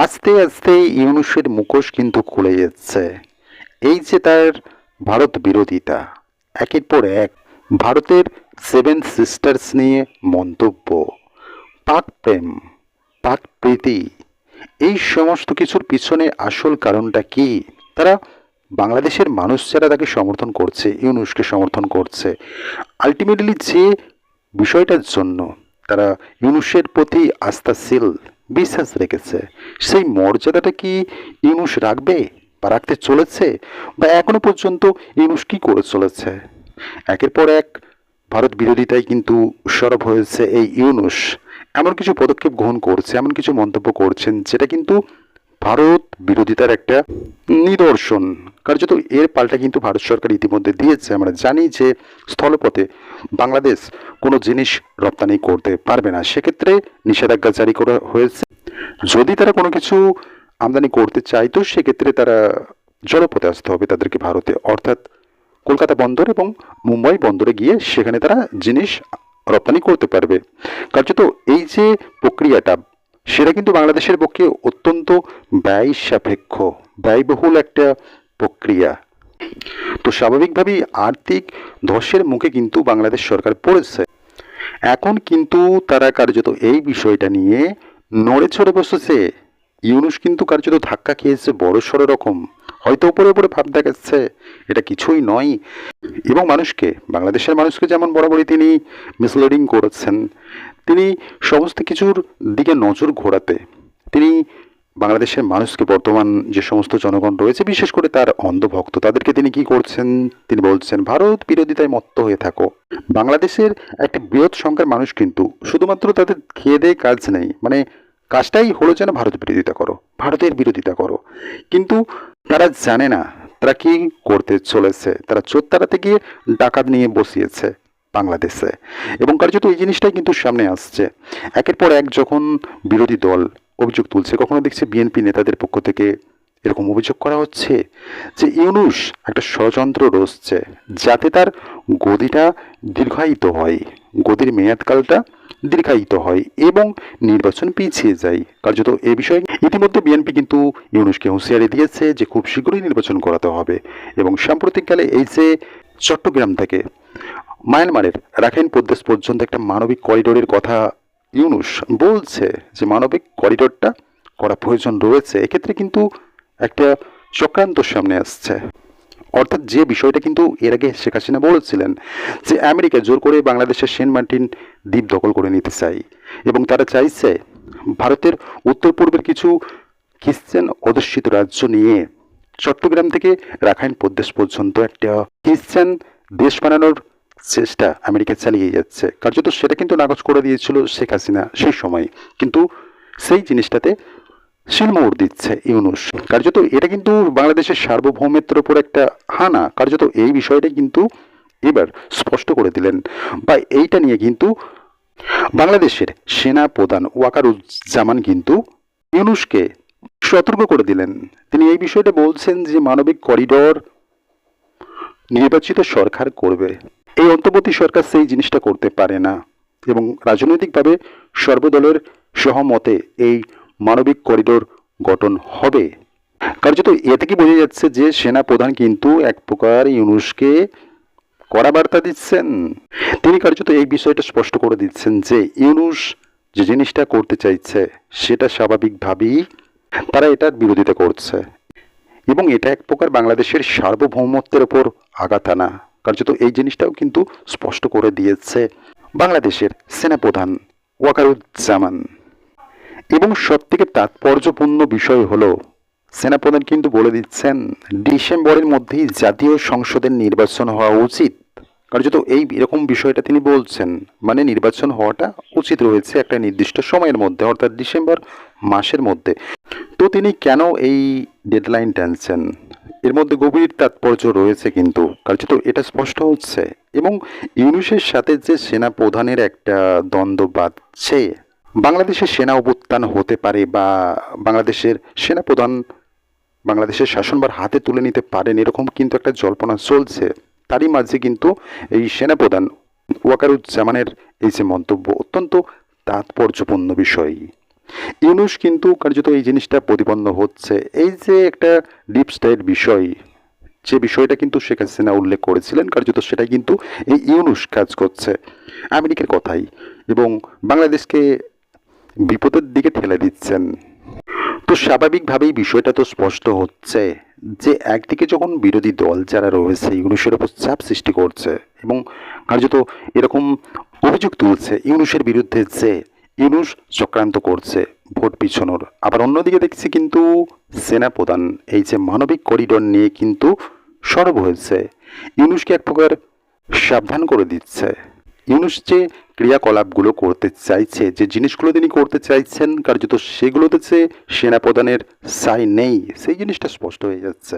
আস্তে আস্তে ইউনুসের মুখোশ কিন্তু খুলে যাচ্ছে। এই যে তার ভারত বিরোধিতা, একের পর এক ভারতের সেভেন সিস্টার্স নিয়ে মন্তব্য, পাক প্রেম, পাক প্রীতি, এই সমস্ত কিছুর পিছনে আসল কারণটা কি? তারা বাংলাদেশের মানুষ যারা তাকে সমর্থন করছে, ইউনুসকে সমর্থন করছে আলটিমেটলি যে বিষয়টার জন্য তারা ইউনুসের প্রতি আস্থাশীল বিশ্বাস রেখেছে। সেই মর্যাদাটা কি ইউনুস রাখবে বা রাখতে চলেছে? বা এখনও পর্যন্ত ইউনুস কী করে চলেছে? একের পর এক ভারত বিরোধিতায় কিন্তু সরব হয়েছে এই ইউনুস। এমন কিছু পদক্ষেপ গ্রহণ করছে, এমন কিছু মন্তব্য করছেন, যেটা কিন্তু ভারত বিরোধিতার একটা নিদর্শন। কার্যত এর পাল্টা কিন্তু ভারত সরকার ইতিমধ্যে দিয়েছে। আমরা জানি যে স্থলপথে বাংলাদেশ কোনো জিনিস রপ্তানি করতে পারবে না। সেক্ষেত্রে নিষেধাজ্ঞা জারি করা হয়েছে। যদি তারা কোনো কিছু আমদানি করতে চাইতো সেক্ষেত্রে তারা জলপথে আসতে হবে তাদেরকে ভারতে। অর্থাৎ কলকাতা বন্দর এবং মুম্বাই বন্দরে গিয়ে সেখানে তারা জিনিস রপ্তানি করতে পারবে। কার্যত এই যে প্রক্রিয়াটা সেটা কিন্তু বাংলাদেশের পক্ষে অত্যন্ত ব্যয় সাপেক্ষ ব্যয়বহুল একটা প্রক্রিয়া। তো স্বাভাবিকভাবেই আর্থিক ধসের মুখে কিন্তু বাংলাদেশ সরকার পড়েছে। এখন কিন্তু তারা কার্যত এই বিষয়টা নিয়ে নড়ে চড়ে বসেছে। ইউনুস কিন্তু কার্যত ধাক্কা খেয়েছে বড় সড়ো রকম। হয়তো উপরে উপরে ভাব দেখাচ্ছে, এটা কিছুই নয়। এবং মানুষকে, বাংলাদেশের মানুষকে যেমন বরাবরই তিনি মিসলিডিং করেছেন, তিনি সমস্ত কিছুর দিকে নজর ঘোরাতে, তিনি বাংলাদেশের মানুষকে বর্তমান যে সমস্ত জনগণ রয়েছে, বিশেষ করে তার অন্ধভক্ত, তাদেরকে তিনি কি করছেন? তিনি বলছেন, ভারত বিরোধিতায় মত্ত হয়ে থাকো। বাংলাদেশের একটা বৃহৎ সংখ্যার মানুষ কিন্তু শুধুমাত্র তাদের খেয়ে দেয়ে কাজ নেই মানে কাজটাই হলো যেন ভারত বিরোধিতা করো, ভারতের বিরোধিতা করো। কিন্তু তারা জানে না তারা কি করতে চলেছে। তারা চোর তাড়াতে গিয়ে ডাকাত নিয়ে বসিয়েছে বাংলাদেশে। এবং কার্যত এই জিনিসটাই কিন্তু সামনে আসছে। একের পর এক যখন বিরোধী দল অভিযোগ তুলছে, কখনো দেখছে বিএনপি নেতাদের পক্ষ থেকে এরকম অভিযোগ করা হচ্ছে যে ইউনুস একটা ষড়যন্ত্র রসছে যাতে তার গদিটা দীর্ঘায়িত হয়, গদির মেয়াদকালটা দীর্ঘায়িত হয় এবং নির্বাচন পিছিয়ে যায়। কার্যত এ বিষয়ে ইতিমধ্যে বিএনপি কিন্তু ইউনুসকে হুঁশিয়ারি দিয়েছে যে খুব শীঘ্রই নির্বাচন করাতে হবে এবং সাম্প্রতিককালে এই যে চট্টগ্রাম থেকে মায়ানমারের রাখাইন প্রদেশ পর্যন্ত একটা মানবিক করিডোরের কথা ইউনুস বলছে যে মানবিক করিডোরটা করা প্রয়োজন রয়েছে। এক্ষেত্রে কিন্তু একটা চক্রান্ত সামনে আসছে। অর্থাৎ যে বিষয়টা কিন্তু এর আগে শেখ হাসিনা বলেছিলেন যে আমেরিকা জোর করে বাংলাদেশের সেন্ট মার্টিন দ্বীপ দখল করে নিতে চাই এবং তারা চাইছে ভারতের উত্তর পূর্বের কিছু খ্রিস্টান অধ্যুষিত রাজ্য নিয়ে চট্টগ্রাম থেকে রাখাইন প্রদেশ পর্যন্ত একটা খ্রিস্টান দেশ বানানোর চেষ্টা আমেরিকা চালিয়ে যাচ্ছে। কার্যত সেটা কিন্তু নাকচ করে দিয়েছিল শেখ হাসিনা সেই সময়। কিন্তু সেই জিনিসটাতে শিলমোহর দিচ্ছে ইউনুস। কার্যত এটা কিন্তু বাংলাদেশের সার্বভৌমত্বের উপর একটা হানা। কার্যত এই বিষয়টা কিন্তু এবার স্পষ্ট করে দিলেন। বা এইটা নিয়ে কিন্তু বাংলাদেশের সেনা প্রধান ওয়াকারুজ্জামান কিন্তু ইউনুসকে সতর্ক করে দিলেন। তিনি এই বিষয়টা বলছেন যে মানবিক করিডোর নির্বাচিত সরকার করবে। এই অন্তর্বর্তী সরকার সেই জিনিসটা করতে পারে না এবং রাজনৈতিকভাবে সর্বদলের সহমতে এই মানবিক করিডোর গঠন হবে। কার্যত এ থেকে বোঝা যাচ্ছে যে সেনা প্রধান কিন্তু এক প্রকার ইউনুসকে কড়া বার্তা দিচ্ছেন। তিনি কার্যত এই বিষয়টা স্পষ্ট করে দিচ্ছেন যে ইউনুস যে জিনিসটা করতে চাইছে, সেটা স্বাভাবিকভাবেই তারা এটার বিরোধিতা করছে। এবং এটা এক প্রকার বাংলাদেশের সার্বভৌমত্বের ওপর আঘাত আনা। কার্যত এই জিনিসটাও কিন্তু স্পষ্ট করে দিয়েছে বাংলাদেশের সেনাপ্রধান ওয়াকারুজ্জামান। এবং সব থেকে তাৎপর্যপূর্ণ বিষয় হলো, সেনাপ্রধান কিন্তু বলে দিচ্ছেন, ডিসেম্বরের মধ্যেই জাতীয় সংসদের নির্বাচন হওয়া উচিত। কার্যত এই এরকম বিষয়টা তিনি বলছেন মানে নির্বাচন হওয়াটা উচিত রয়েছে একটা নির্দিষ্ট সময়ের মধ্যে, অর্থাৎ ডিসেম্বর মাসের মধ্যে। তো তিনি কেন এই ডেডলাইন টানছেন? এর মধ্যে গভীর তাৎপর্য রয়েছে কিন্তু, কার্যত এটা স্পষ্ট হচ্ছে। এবং ইউনুসের সাথে যে সেনা প্রধানের একটা দ্বন্দ্ব বাঁধছে বাংলাদেশের সেনা অভ্যুত্থান হতে পারে বা বাংলাদেশের সেনা প্রধান বাংলাদেশের শাসনভার হাতে তুলে নিতে পারেন, এরকম কিন্তু একটা জল্পনা চলছে। তারই মাঝে কিন্তু এই সেনাপ্রধান ওয়াকারুজ্জামানের এই যে মন্তব্য অত্যন্ত তাৎপর্যপূর্ণ বিষয়। ইউনুস কিন্তু কার্যত এই জিনিসটা প্রতিপন্ন হচ্ছে। এই যে একটা ডিপ স্টাইল বিষয়, যে বিষয়টা কিন্তু শেখ হাসিনা উল্লেখ করেছিলেন, কার্যত সেটাই কিন্তু এই ইউনুস কাজ করছে। আমেরিকার কথাই। এবং বাংলাদেশকে বিপদের দিকে ঠেলে দিচ্ছেন। তো স্বাভাবিকভাবেই বিষয়টা তো স্পষ্ট হচ্ছে যে, একদিকে যখন বিরোধী দল যারা রয়েছে, ইউনুসের ওপর চাপ সৃষ্টি করছে এবং কার্যত এরকম অভিযোগ তুলছে ইউনুসের বিরুদ্ধে যে, ইউনুস চক্রান্ত করছে ভোট পিছনোর। আবার অন্যদিকে দেখছি কিন্তু সেনা প্রধান এই যে মানবিক করিডোর নিয়ে কিন্তু সরব হয়েছে। ইউনুসকে এক প্রকার সাবধান করে দিচ্ছে। ইউনুস যে ক্রিয়াকলাপগুলো করতে চাইছে, যে জিনিসগুলো তিনি করতে চাইছেন, কার্যত সেগুলোতে যে সেনাপ্রধানের সাই নেই, সেই জিনিসটা স্পষ্ট হয়ে যাচ্ছে।